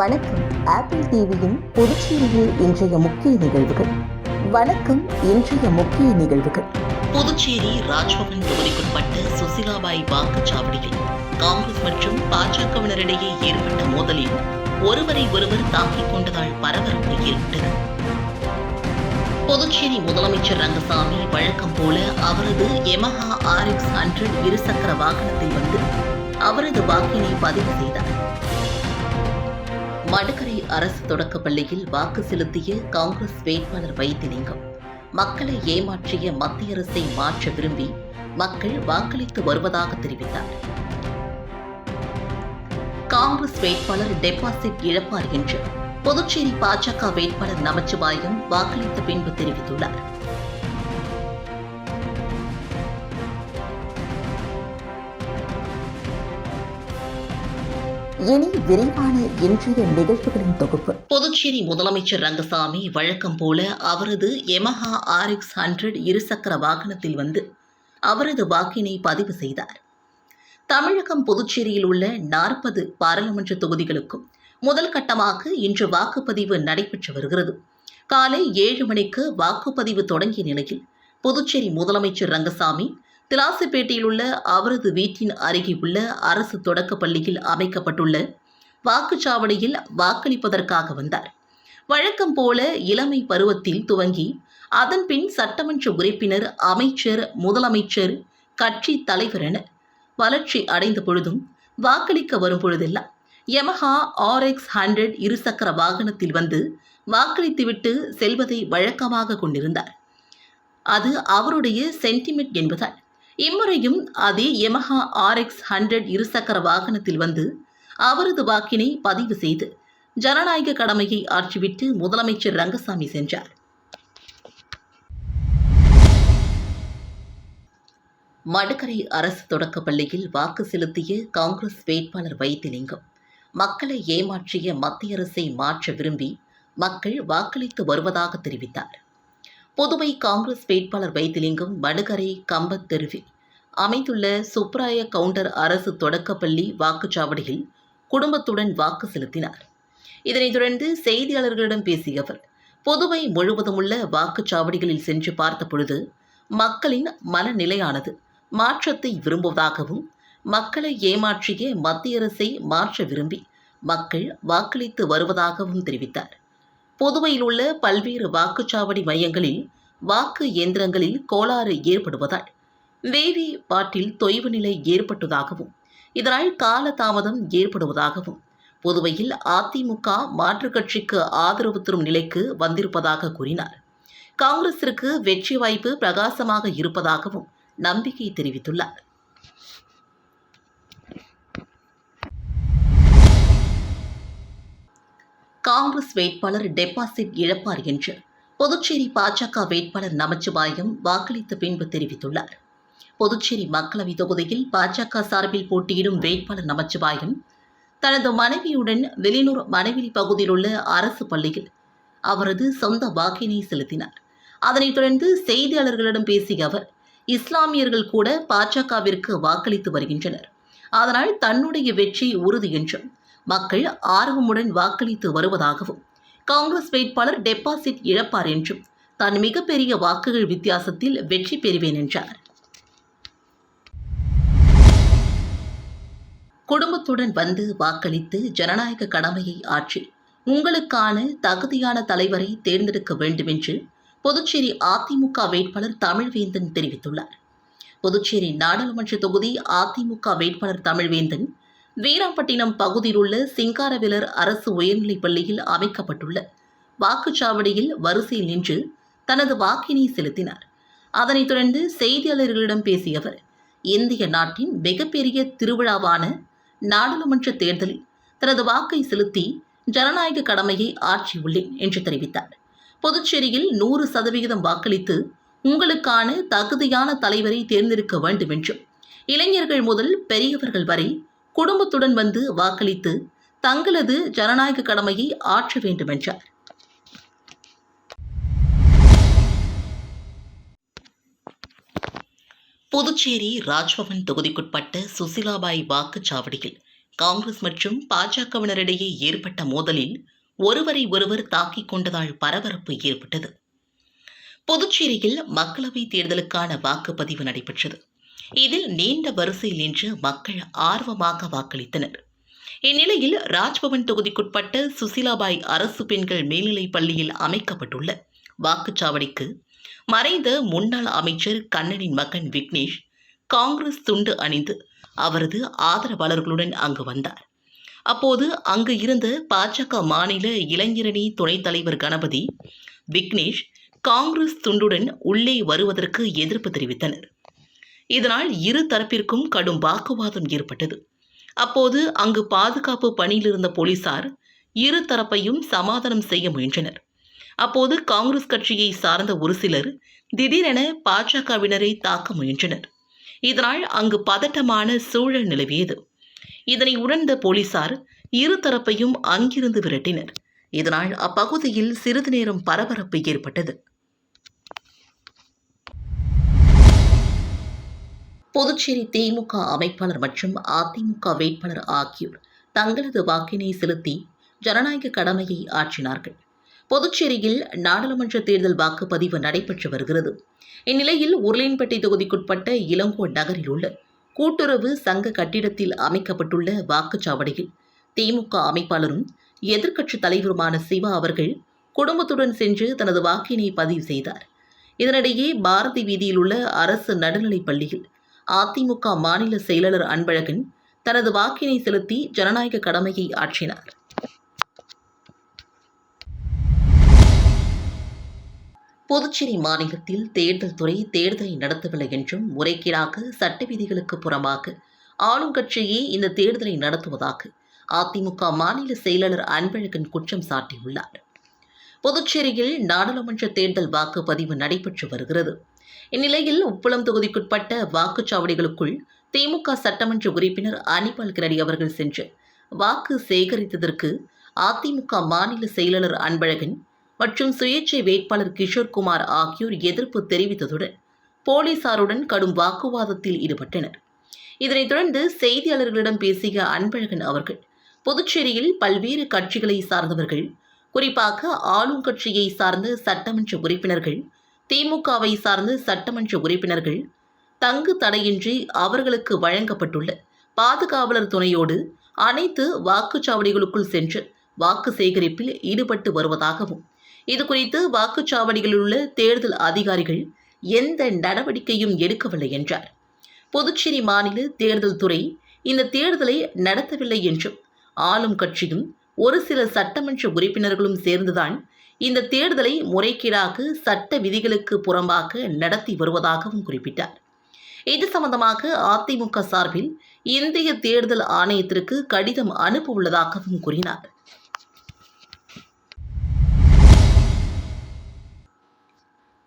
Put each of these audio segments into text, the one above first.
வணக்கம். ஆப்பிள் டிவியின் புதுச்சேரியில் இன்றைய முக்கிய நிகழ்வுகள். வணக்கம் இன்றைய முக்கிய நிகழ்வுகள். புதுச்சேரி ராஜ்பவன் தொகுதிக்குட்பட்ட சுசிலாபாய் வாக்குச்சாவடியில் காங்கிரஸ் மற்றும் பாஜகவினரிடையே ஏற்பட்ட மோதலில் ஒருவரை ஒருவர் தாக்கிக் கொண்டதால் பரபரப்பு ஏற்பட்டது. புதுச்சேரி முதலமைச்சர் ரங்கசாமி வழக்கம் போல அவரது எமஹா ஆர்எக்ஸ் ஹண்ட்ரட் இருசக்கர வாகனத்தில் வந்து அவரது வாக்கினை பதிவு செய்தார். மடுக்கரை அரசு தொடக்கப் பள்ளியில் வாக்கு செலுத்திய காங்கிரஸ் வேட்பாளர் வைத்திலிங்கம். மக்களை ஏமாற்றிய மத்திய அரசை மாற்ற விரும்பி மக்கள் வாக்களித்து வருவதாக தெரிவித்தார். காங்கிரஸ் வேட்பாளர் டெபாசிட் இழப்பார் என்று. புதுச்சேரி பாஜக வேட்பாளர் நமச்சிவாயம் வாக்களித்த பின்பு தெரிவித்துள்ளார். இனி விரிவான இன்றைய நிகழ்ச்சிகளின் தொகுப்பு. புதுச்சேரி முதலமைச்சர் ரங்கசாமி வழக்கம் போல அவரது எமஹா ஆர்எக்ஸ் ஹண்ட்ரட் இருசக்கர வாகனத்தில் வந்து அவரது வாக்கினை பதிவு செய்தார். தமிழகம் புதுச்சேரியில் உள்ள நாற்பது பாராளுமன்ற தொகுதிகளுக்கும் முதல் கட்டமாக இன்று வாக்குப்பதிவு நடைபெற்று வருகிறது. காலை ஏழு மணிக்கு வாக்குப்பதிவு தொடங்கிய நிலையில் புதுச்சேரி முதலமைச்சர் ரங்கசாமி திலாசிப்பேட்டையில் உள்ள அவரது வீட்டின் அருகே உள்ள அரசு தொடக்கப் பள்ளியில் அமைக்கப்பட்டுள்ள வாக்குச்சாவடியில் வாக்களிப்பதற்காக வந்தார். வழக்கம் போல இளமை பருவத்தில் துவங்கி அதன்பின் சட்டமன்ற உறுப்பினர் அமைச்சர் முதலமைச்சர் கட்சி தலைவர் என வளர்ச்சி அடைந்த பொழுதும் வாக்களிக்க வரும் பொழுதெல்லாம் யமஹா ஆர்எக்ஸ் ஹண்ட்ரட் இருசக்கர வாகனத்தில் வந்து வாக்களித்துவிட்டு செல்வதை வழக்கமாக கொண்டிருந்தார். அது அவருடைய சென்டிமெண்ட் என்பதால் இம்முறையும் அதே யமஹா ஆர்எக்ஸ் ஹண்ட்ரட் இருசக்கர வாகனத்தில் வந்து அவரது வாக்கினை பதிவு செய்து ஜனநாயக கடமையை ஆற்றிவிட்டு முதலமைச்சர் ரங்கசாமி சென்றார். மடுக்கரை அரசு தொடக்கப் பள்ளியில் வாக்கு செலுத்திய காங்கிரஸ் வேட்பாளர் வைத்திலிங்கம் மக்களை ஏமாற்றிய மத்திய அரசை மாற்ற விரும்பி மக்கள் வாக்களித்து வருவதாக தெரிவித்தார். புதுவை காங்கிரஸ் வேட்பாளர் வைத்திலிங்கம் வடுகரை கம்பத் தெருவில். அமைந்துள்ள சுப்ராய கவுண்டர் அரசு தொடக்கப்பள்ளி வாக்குச்சாவடியில் குடும்பத்துடன் வாக்கு செலுத்தினார். இதனைத் தொடர்ந்து செய்தியாளர்களிடம் பேசிய அவர் புதுவை முழுவதும் உள்ள வாக்குச்சாவடிகளில் சென்று பார்த்த பொழுது மக்களின் மனநிலையானது மாற்றத்தை விரும்புவதாகவும் மக்களை ஏமாற்றிய மத்திய அரசை மாற்ற விரும்பி மக்கள் வாக்களித்து வருவதாகவும் தெரிவித்தார். புதுவையில் உள்ள பல்வேறு வாக்குச்சாவடி மையங்களில் வாக்கு இயந்திரங்களில் கோளாறு ஏற்படுவதால் வேவி பாட்டில் தொய்வு நிலை ஏற்பட்டதாகவும் இதனால் காலதாமதம் ஏற்படுவதாகவும் புதுவையில் அதிமுக மாற்றுக் கட்சிக்கு ஆதரவு தரும் நிலைக்கு வந்திருப்பதாக கூறினார். காங்கிரசிற்கு வெற்றி வாய்ப்பு பிரகாசமாக இருப்பதாகவும் நம்பிக்கை தெரிவித்துள்ளார். காங்கிரஸ் வேட்பாளர் டெபாசிட் இழப்பார் என்று புதுச்சேரி பாஜக வேட்பாளர் நமச்சிவாயம் வாக்களித்த பின்பு தெரிவித்துள்ளார். புதுச்சேரி மக்களவைத் தொகுதியில் பாஜக சார்பில் போட்டியிடும் வேட்பாளர் நமச்சிவாயம் தனது மனைவியுடன் வெளியூர் மனைவிலி பகுதியில் உள்ள அரசு பள்ளியில் அவரது சொந்த வாக்கினை செலுத்தினார். அதனைத் தொடர்ந்து செய்தியாளர்களிடம் பேசிய அவர் இஸ்லாமியர்கள் கூட பாஜகவிற்கு வாக்களித்து வருகின்றனர். அதனால் தன்னுடைய வெற்றி உறுதி என்றும் மக்கள் ஆர்வமுடன் வாக்களித்து வருவதாகவும் காங்கிரஸ் வேட்பாளர் டெபாசிட் இழப்பார் என்றும் தான் மிகப்பெரிய வாக்குகள் வித்தியாசத்தில் வெற்றி பெறுவேன் என்றார். குடும்பத்துடன் வந்து வாக்களித்து ஜனநாயக கடமையை ஆற்றி உங்களுக்கான தகுதியான தலைவரை தேர்ந்தெடுக்க வேண்டும் என்று புதுச்சேரி அதிமுக வேட்பாளர் தமிழ்வேந்தன் தெரிவித்துள்ளார். புதுச்சேரி நாடாளுமன்ற தொகுதி அதிமுக வேட்பாளர் தமிழ்வேந்தன் வீராம்பட்டினம் பகுதியில் உள்ள சிங்காரவிலர் அரசு உயர்நிலைப் பள்ளியில் அமைக்கப்பட்டுள்ள வாக்குச்சாவடியில் வரிசையில் நின்று தனது வாக்கினை செலுத்தினார். அதனைத் தொடர்ந்து செய்தியாளர்களிடம் பேசிய அவர் இந்திய நாட்டின் மிகப்பெரிய திருவிழாவான நாடாளுமன்ற தேர்தலில் தனது வாக்கை செலுத்தி ஜனநாயக கடமையை ஆற்றியுள்ளேன் என்று தெரிவித்தார். புதுச்சேரியில் நூறு சதவிகிதம் வாக்களித்து உங்களுக்கான தகுதியான தலைவரை தேர்ந்தெடுக்க வேண்டும் என்றும் இளைஞர்கள் முதல் பெரியவர்கள் வரை குடும்பத்துடன் வந்து வாக்களித்து தங்களது ஜனநாயக கடமையை ஆற்ற வேண்டும் என்றார் புதுச்சேரி ராஜ்பவன் தொகுதிக்குட்பட்ட சுசிலாபாய் வாக்குச்சாவடியில் காங்கிரஸ் மற்றும் பாஜகவினரிடையே ஏற்பட்ட மோதலில் ஒருவரை ஒருவர் தாக்கிக் கொண்டதால் பரபரப்பு ஏற்பட்டது. புதுச்சேரியில் மக்களவைத் தேர்தலுக்கான வாக்குப்பதிவு நடைபெற்றது. இதில் நீண்ட வரிசையில் நின்று மக்கள் ஆர்வமாக வாக்களித்தனர். இந்நிலையில் ராஜ்பவன் தொகுதிக்குட்பட்ட சுசிலாபாய் அரசு பெண்கள் மேல்நிலைப் பள்ளியில் அமைக்கப்பட்டுள்ள வாக்குச்சாவடிக்கு மறைந்த முன்னாள் அமைச்சர் கண்ணனின் மகன் விக்னேஷ் காங்கிரஸ் துண்டு அணிந்து அவரது ஆதரவாளர்களுடன் அங்கு வந்தார். அப்போது அங்கு இருந்த பாஜக மாநில இளைஞரணி துணைத் தலைவர் கணபதி விக்னேஷ் காங்கிரஸ் துண்டுடன் உள்ளே வருவதற்கு எதிர்ப்பு தெரிவித்தனர். இதனால் இரு தரப்பிற்கும் கடும் வாக்குவாதம் ஏற்பட்டது. அப்போது அங்கு பாதுகாப்பு பணியில் இருந்த போலீசார் இரு தரப்பையும் சமாதானம் செய்ய முயன்றனர். அப்போது காங்கிரஸ் கட்சியை சார்ந்த ஒரு சிலர் திடீரென பாஜகவினரை தாக்க முயன்றனர். இதனால் அங்கு பதட்டமான சூழல் நிலவியது. இதனை உணர்ந்த போலீசார் இரு தரப்பையும் அங்கிருந்து விரட்டினர். இதனால் அப்பகுதியில் சிறிது நேரம் பரபரப்பு ஏற்பட்டது. புதுச்சேரி திமுக அமைப்பாளர் மற்றும் அதிமுக வேட்பாளர் ஆகியோர் தங்களது வாக்கினை செலுத்தி ஜனநாயக கடமையை ஆற்றினார்கள். புதுச்சேரியில் நாடாளுமன்ற தேர்தல் வாக்குப்பதிவு நடைபெற்று வருகிறது. இந்நிலையில் உருளையன்பேட்டை தொகுதிக்குட்பட்ட இளங்கோ நகரில் உள்ள கூட்டுறவு சங்க கட்டிடத்தில் அமைக்கப்பட்டுள்ள வாக்குச்சாவடியில் திமுக அமைப்பாளரும் எதிர்க்கட்சித் தலைவருமான சிவா அவர்கள் குடும்பத்துடன் சென்று தனது வாக்கினை பதிவு செய்தார். இதனிடையே பாரதி வீதியில் உள்ள அரசு நடுநிலைப் பள்ளியில் அதிமுக மாநில செயலாளர் அன்பழகன் தனது வாக்கினை செலுத்தி ஜனநாயக கடமையை ஆற்றினார். புதுச்சேரி மாநிலத்தில் தேர்தல் துறை தேர்தலை நடத்தவில்லை என்றும் முறைகேடாக சட்ட விதிகளுக்கு புறமாக ஆளும் கட்சியே இந்த தேர்தலை நடத்துவதாக அதிமுக மாநில செயலாளர் அன்பழகன் குற்றம் சாட்டியுள்ளார். புதுச்சேரியில் நாடாளுமன்ற தேர்தல் வாக்குப்பதிவு நடைபெற்று வருகிறது. இந்நிலையில் உப்பளம் தொகுதிக்குட்பட்ட வாக்குச்சாவடிகளுக்குள் திமுக சட்டமன்ற உறுப்பினர் அனிபால் கிரடி அவர்கள் சென்று வாக்கு சேகரித்ததற்கு அதிமுக மாநில செயலாளர் அன்பழகன் மற்றும் சுயேட்சை வேட்பாளர் கிஷோர்குமார் ஆகியோர் எதிர்ப்பு தெரிவித்ததுடன் போலீசாருடன் கடும் வாக்குவாதத்தில் ஈடுபட்டனர். இதனைத் தொடர்ந்து செய்தியாளர்களிடம் பேசிய அன்பழகன் அவர்கள் புதுச்சேரியில் பல்வேறு கட்சிகளை சார்ந்தவர்கள் குறிப்பாக ஆளும் கட்சியை சார்ந்த சட்டமன்ற உறுப்பினர்கள் திமுகவை சார்ந்த சட்டமன்ற உறுப்பினர்கள் தங்கு தடையின்றி அவர்களுக்கு வழங்கப்பட்டுள்ள பாதுகாவலர் துணையோடு அனைத்து வாக்குச்சாவடிகளுக்குள் சென்று வாக்கு சேகரிப்பில் ஈடுபட்டு வருவதாகவும் இதுகுறித்து வாக்குச்சாவடிகளில் உள்ள தேர்தல் அதிகாரிகள் எந்த நடவடிக்கையும் எடுக்கவில்லை என்றார். புதுச்சேரி மாநில தேர்தல் துறை இந்த தேர்தலை நடத்தவில்லை என்றும் ஆளும் கட்சியும் ஒரு சில சட்டமன்ற உறுப்பினர்களும் சேர்ந்துதான் இந்த தேர்தலை முறைகேடாக சட்ட விதிகளுக்கு புறம்பாக நடத்தி வருவதாகவும் குறிப்பிட்டார். இது சம்பந்தமாக அதிமுக சார்பில் இந்திய தேர்தல் ஆணையத்திற்கு கடிதம் அனுப்ப உள்ளதாகவும் கூறினார்.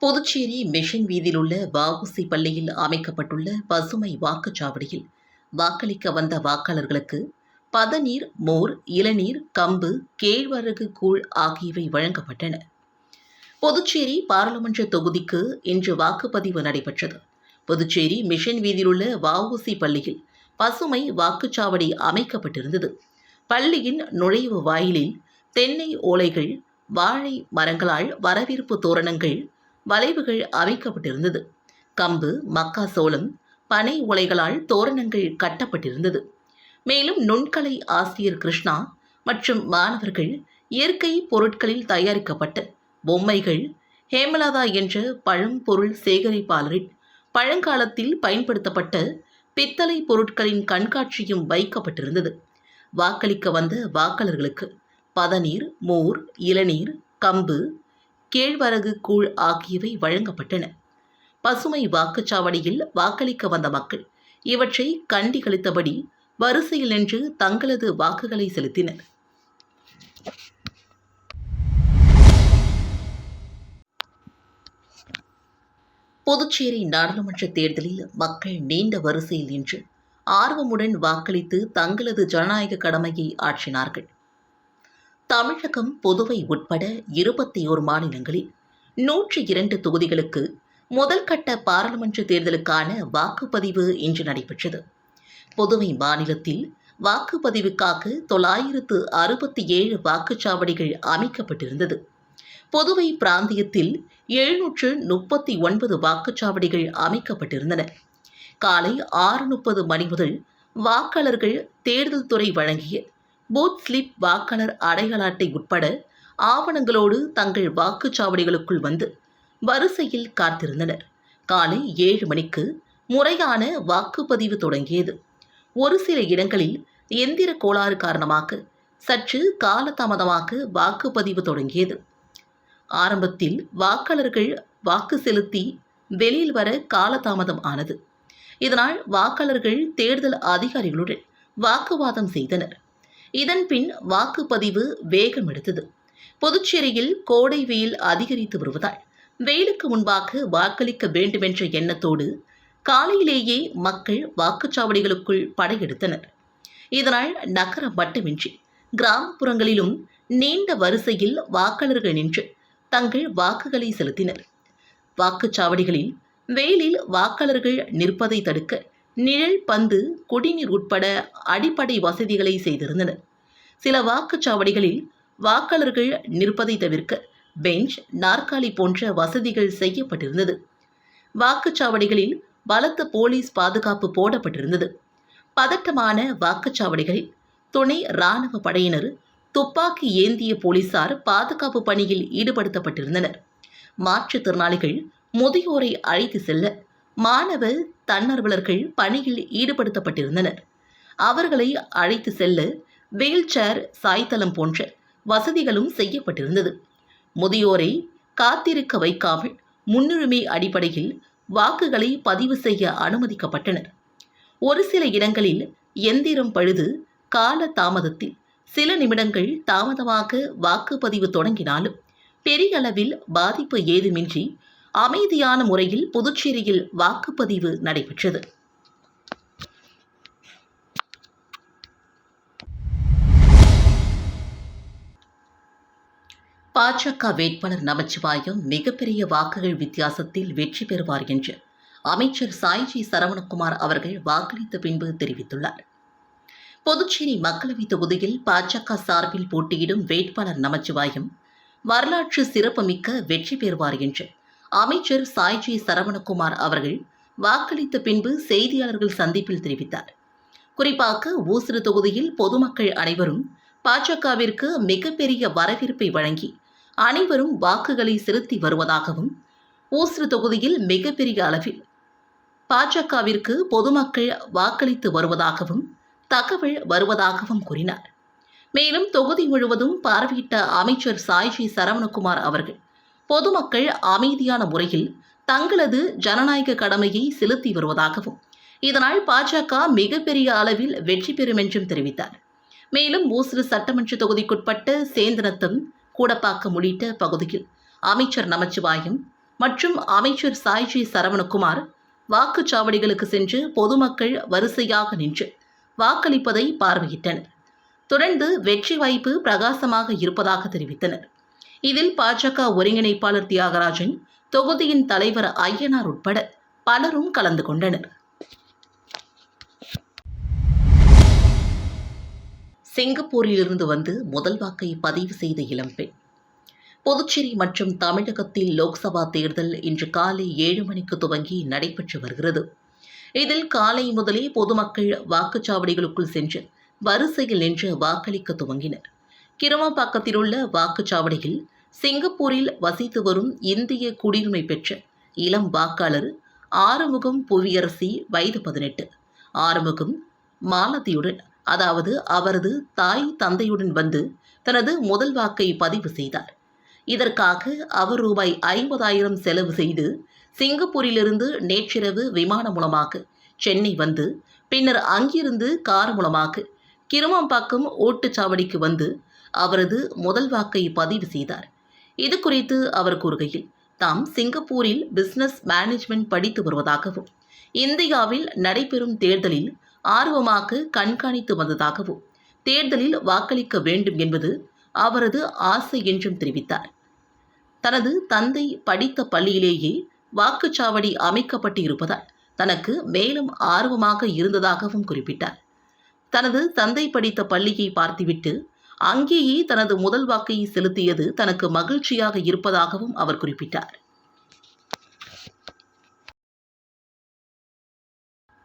புதுச்சேரி மிஷன் வீதியில் உள்ள வாகுசி பள்ளியில் அமைக்கப்பட்டுள்ள பசுமை வாக்குச்சாவடியில் வாக்களிக்க வந்த வாக்காளர்களுக்கு பதநீர் மோர் இளநீர் கம்பு கேழ்வரகு கூழ் ஆகியவை வழங்கப்பட்டன. புதுச்சேரி பாராளுமன்ற தொகுதிக்கு இன்று வாக்குப்பதிவு நடைபெற்றது. புதுச்சேரி மிஷன் வீதியிலுள்ள வஉசி பள்ளியில் பசுமை வாக்குச்சாவடி அமைக்கப்பட்டிருந்தது. பள்ளியின் நுழைவு வாயிலில் தென்னை ஓலைகள் வாழை மரங்களால் வரவேற்பு தோரணங்கள் வளைவுகள் அமைக்கப்பட்டிருந்தது. கம்பு மக்காசோளம் பனை ஓலைகளால் தோரணங்கள் கட்டப்பட்டிருந்தது. மேலும் நுண்கலை ஆசிரியர் கிருஷ்ணா மற்றும் மாணவர்கள் இயற்கை பொருட்களில் தயாரிக்கப்பட்ட பொம்மைகள் ஹேமலதா என்ற பழம்பொருள் சேகரிப்பாளரின் பழங்காலத்தில் பயன்படுத்தப்பட்ட பித்தளை பொருட்களின் கண்காட்சியும் வைக்கப்பட்டிருந்தது. வாக்களிக்க வந்த வாக்காளர்களுக்கு பதநீர் மோர் இளநீர் கம்பு கேழ்வரகு கூழ் ஆகியவை வழங்கப்பட்டன. பசுமை வாக்குச்சாவடியில் வாக்களிக்க வந்த மக்கள் இவற்றை கண்டிகளித்தபடி வரிசையில் நின்று தங்களது வாக்குகளை செலுத்தினர். புதுச்சேரி நாடாளுமன்ற தேர்தலில் மக்கள் நீண்ட வரிசையில் நின்று ஆர்வமுடன் வாக்களித்து தங்களது ஜனநாயக கடமையை ஆற்றினார்கள். தமிழகம் புதுவை உட்பட இருபத்தி ஓரு மாநிலங்களில் நூற்றி இரண்டு தொகுதிகளுக்கு முதல் கட்ட பாராளுமன்ற தேர்தலுக்கான வாக்குப்பதிவு இன்று நடைபெற்றது. புதுவை மாநிலத்தில் வாக்குப்பதிவுக்காக தொள்ளாயிரத்து அறுபத்தி ஏழு வாக்குச்சாவடிகள் அமைக்கப்பட்டிருந்தது. புதுவை பிராந்தியத்தில் எழுநூற்று முப்பத்தி ஒன்பது வாக்குச்சாவடிகள் அமைக்கப்பட்டிருந்தன. காலை ஆறு முப்பது மணி முதல் வாக்காளர்கள் தேர்தல் துறை வழங்கிய பூத் ஸ்லிப் வாக்காளர் அடையாள அட்டை உட்பட ஆவணங்களோடு தங்கள் வாக்குச்சாவடிகளுக்குள் வந்து வரிசையில் காத்திருந்தனர். காலை ஏழு மணிக்கு முறையான வாக்குப்பதிவு தொடங்கியது. ஒரு சில இடங்களில் எந்திர கோளாறு காரணமாக சற்று காலதாமதமாக வாக்குப்பதிவு தொடங்கியது. ஆரம்பத்தில் வாக்காளர்கள் வாக்கு செலுத்தி வெளியில் வர காலதாமதம் ஆனது. இதனால் வாக்காளர்கள் தேர்தல் அதிகாரிகளுடன் வாக்குவாதம் செய்தனர். இதன்பின் வாக்குப்பதிவு வேகம் எடுத்தது. புதுச்சேரியில் கோடை வெயில் அதிகரித்து வருவதால் வெயிலுக்கு முன்பாக வாக்களிக்க வேண்டுமென்ற எண்ணத்தோடு காலையிலேயே மக்கள் வாக்குச்சாவடிகளுக்குள் படையெடுத்தனர். இதனால் நகரம் மட்டுமின்றி கிராமப்புறங்களிலும் நீண்ட வரிசையில் வாக்காளர்கள் நின்று தங்கள் வாக்குகளை செலுத்தினர். வாக்குச்சாவடிகளில் வெயிலில் வாக்காளர்கள் நிற்பதை தடுக்க நிழல் பந்து குடிநீர் உட்பட அடிப்படை வசதிகளை செய்திருந்தனர். சில வாக்குச்சாவடிகளில் வாக்காளர்கள் நிற்பதை தவிர்க்க பெஞ்ச் நாற்காலி போன்ற வசதிகள் செய்யப்பட்டிருந்தது. வாக்குச்சாவடிகளில் பலத்த போலீஸ் பாதுகாப்பு போடப்பட்டிருந்தது. பதட்டமான வாக்குச்சாவடிகளில் துணை இராணுவ படையினர் துப்பாக்கி ஏந்திய போலீசார் பாதுகாப்பு பணியில் ஈடுபடுத்தப்பட்டிருந்தனர். மாற்றுத்திறனாளிகள் முதியோரை அழைத்து செல்ல மாணவ தன்னார்வலர்கள் பணியில் ஈடுபடுத்தப்பட்டிருந்தனர். அவர்களை அழைத்து செல்ல வீல் சேர் சாய்தளம் போன்ற வசதிகளும் செய்யப்பட்டிருந்தது. முதியோரை காத்திருக்க வைக்காமல் முன்னுரிமை அடிப்படையில் வாக்குகளை பதிவு செய்ய அனுமதிக்கப்பட்டனர். ஒரு சில இடங்களில் எந்திரம் பழுது கால தாமதத்தில் சில நிமிடங்கள் தாமதமாக வாக்குப்பதிவு தொடங்கினாலும் பெரிய அளவில் பாதிப்பு ஏதுமின்றி அமைதியான முறையில் புதுச்சேரியில் வாக்குப்பதிவு நடைபெற்றது. பாஜக வேட்பாளர் நமச்சிவாயம் மிகப்பெரிய வாக்குகள் வித்தியாசத்தில் வெற்றி பெறுவார் என்று அமைச்சர் சாய்ஜி சரவணகுமார் அவர்கள் வாக்களித்த பின்பு தெரிவித்துள்ளார். புதுச்சேரி மக்களவைத் தொகுதியில் பாஜக சார்பில் போட்டியிடும் வேட்பாளர் நமச்சிவாயம் வரலாற்று சிறப்புமிக்க வெற்றி பெறுவார் என்று அமைச்சர் சாய்ஜி சரவணகுமார் அவர்கள் வாக்களித்த பின்பு செய்தியாளர்கள் சந்திப்பில் தெரிவித்தார். குறிப்பாக ஊசுறு தொகுதியில் பொதுமக்கள் அனைவரும் பாஜகவிற்கு மிகப்பெரிய வரவேற்பை வழங்கி அனைவரும் வாக்குகளை செலுத்தி வருவதாகவும் ஊசுறு தொகுதியில் மிகப்பெரிய அளவில் பாஜகவிற்கு பொதுமக்கள் வாக்களித்து வருவதாகவும் தகவல் வருவதாகவும் கூறினார். மேலும் தொகுதி முழுவதும் பார்வையிட்ட அமைச்சர் சாய்ஜி சரவணகுமார் அவர்கள் பொதுமக்கள் அமைதியான முறையில் தங்களது ஜனநாயக கடமையை செலுத்தி வருவதாகவும் இதனால் பாஜக மிகப்பெரிய அளவில் வெற்றி பெறும் என்றும் தெரிவித்தார். மேலும் ஊசுறு சட்டமன்ற தொகுதிக்குட்பட்ட சேந்தனத்தம் கூடப்பாக்கம் உள்ளிட்ட பகுதியில் அமைச்சர் நமச்சிவாயம் மற்றும் அமைச்சர் சாய்ஜி சரவணகுமார் வாக்குச்சாவடிகளுக்கு சென்று பொதுமக்கள் வரிசையாக நின்று வாக்களிப்பதை பார்வையிட்டனர். தொடர்ந்து வெற்றி வாய்ப்பு பிரகாசமாக இருப்பதாக தெரிவித்தனர். இதில் பாஜக ஒருங்கிணைப்பாளர் தியாகராஜன் தொகுதியின் தலைவர் ஐயனார் உட்பட பலரும் கலந்து கொண்டனர். சிங்கப்பூரிலிருந்து வந்து முதல் வாக்கை பதிவு செய்த இளம்பெண். புதுச்சேரி மற்றும் தமிழகத்தில் லோக்சபா தேர்தல் இன்று காலை ஏழு மணிக்கு துவங்கி நடைபெற்று வருகிறது. இதில் காலை முதலே பொதுமக்கள் வாக்குச்சாவடிகளுக்குள் சென்று வரிசையில் நின்று வாக்களிக்க துவங்கினர். கிருமாப்பாக்கத்தில் உள்ள வாக்குச்சாவடியில் சிங்கப்பூரில் வசித்து வரும் இந்திய குடியுரிமை பெற்ற இளம் வாக்காளர் ஆறுமுகம் புவியரசி வயது பதினெட்டு. ஆறுமுகம் மாலதியுடன் அதாவது அவரது தாய் தந்தையுடன் வந்து தனது முதல் வாக்கை பதிவு செய்தார். இதற்காக அவர் ரூபாய் ஐம்பதாயிரம் செலவு செய்து சிங்கப்பூரிலிருந்து நேற்றிரவு விமானம் மூலமாக சென்னை வந்து பின்னர் அங்கிருந்து கார் மூலமாக கிருமம்பாக்கம் ஓட்டுச்சாவடிக்கு வந்து அவரது முதல் வாக்கை பதிவு செய்தார். இது குறித்து அவர் கூறுகையில் தாம் சிங்கப்பூரில் பிசினஸ் மேனேஜ்மெண்ட் படித்து வருவதாகவும் இந்தியாவில் நடைபெறும் தேர்தலில் ஆர்வமாக கண்காணித்து வந்ததாகவும் தேர்தலில் வாக்களிக்க வேண்டும் என்பது அவரது ஆசை என்றும் தெரிவித்தார். தனது தந்தை படித்த பள்ளியிலேயே வாக்குச்சாவடி அமைக்கப்பட்டு இருப்பதால் தனக்கு மேலும் ஆர்வமாக இருந்ததாகவும் குறிப்பிட்டார். தனது தந்தை படித்த பள்ளியை பார்த்துவிட்டு அங்கேயே தனது முதல் வாக்கை செலுத்தியது தனக்கு மகிழ்ச்சியாக இருப்பதாகவும் அவர் குறிப்பிட்டார்.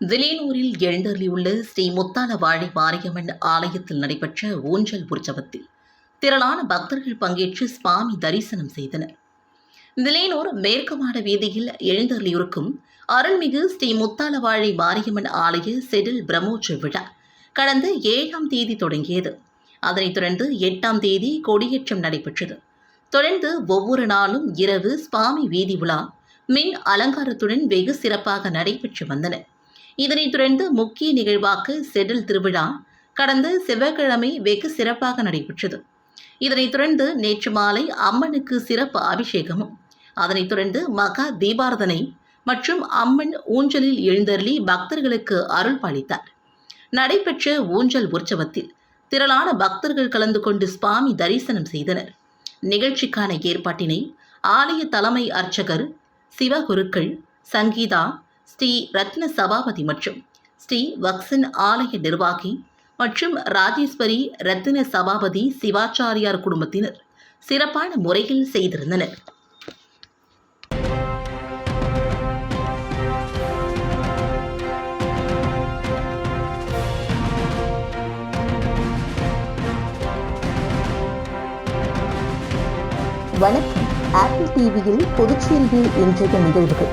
விலையனூரில் எழுந்தருளியுள்ள ஸ்ரீ முத்தாலவாழி மாரியம்மன் ஆலயத்தில் நடைபெற்ற ஊஞ்சல் உற்சவத்தில் திரளான பக்தர்கள் பங்கேற்று சுவாமி தரிசனம் செய்தனர். விலையனூர் மேற்கு மாட வீதியில் எழுந்தருளியிருக்கும் அருள்மிகு ஸ்ரீ முத்தாலவாழி மாரியம்மன் ஆலய செடில் பிரம்மோற்சவ விழா கடந்த ஏழாம் தேதி தொடங்கியது. அதனைத் தொடர்ந்து எட்டாம் தேதி கொடியேற்றம் நடைபெற்றது. தொடர்ந்து ஒவ்வொரு நாளும் இரவு சுவாமி வீதி உலா மின் அலங்காரத்துடன் வெகு சிறப்பாக நடைபெற்று வந்தன. இதனைத் தொடர்ந்து முக்கிய நிகழ்வாக செடில் திருவிழா கடந்த செவ்வாய்க்கிழமை வெகு சிறப்பாக நடைபெற்றது. இதனைத் தொடர்ந்து நேற்று மாலை அம்மனுக்கு சிறப்பு அபிஷேகமும். அதனைத் தொடர்ந்து மகா தீபாரதனை மற்றும் அம்மன் ஊஞ்சலில் எழுந்தருளி பக்தர்களுக்கு அருள் பாலித்தார். நடைபெற்ற ஊஞ்சல் உற்சவத்தில் திரளான பக்தர்கள் கலந்து கொண்டு சுவாமி தரிசனம் செய்தனர். நிகழ்ச்சிக்கான ஏற்பாட்டினை ஆலய தலைமை அர்ச்சகர் சிவகுருக்கள் சங்கீதா ஸ்ரீ ரத்ன சபாபதி மற்றும் ஸ்ரீ வக்சன் ஆலய நிர்வாகி மற்றும் ராஜேஸ்வரி ரத்தின சபாபதி சிவாச்சாரியார் குடும்பத்தினர் சிறப்பான முறையில் செய்திருந்தனர். வணக்கம். ஆப்பிள் டிவியில் புதுச்சேரியில் இன்றைய நிகழ்வுகள்.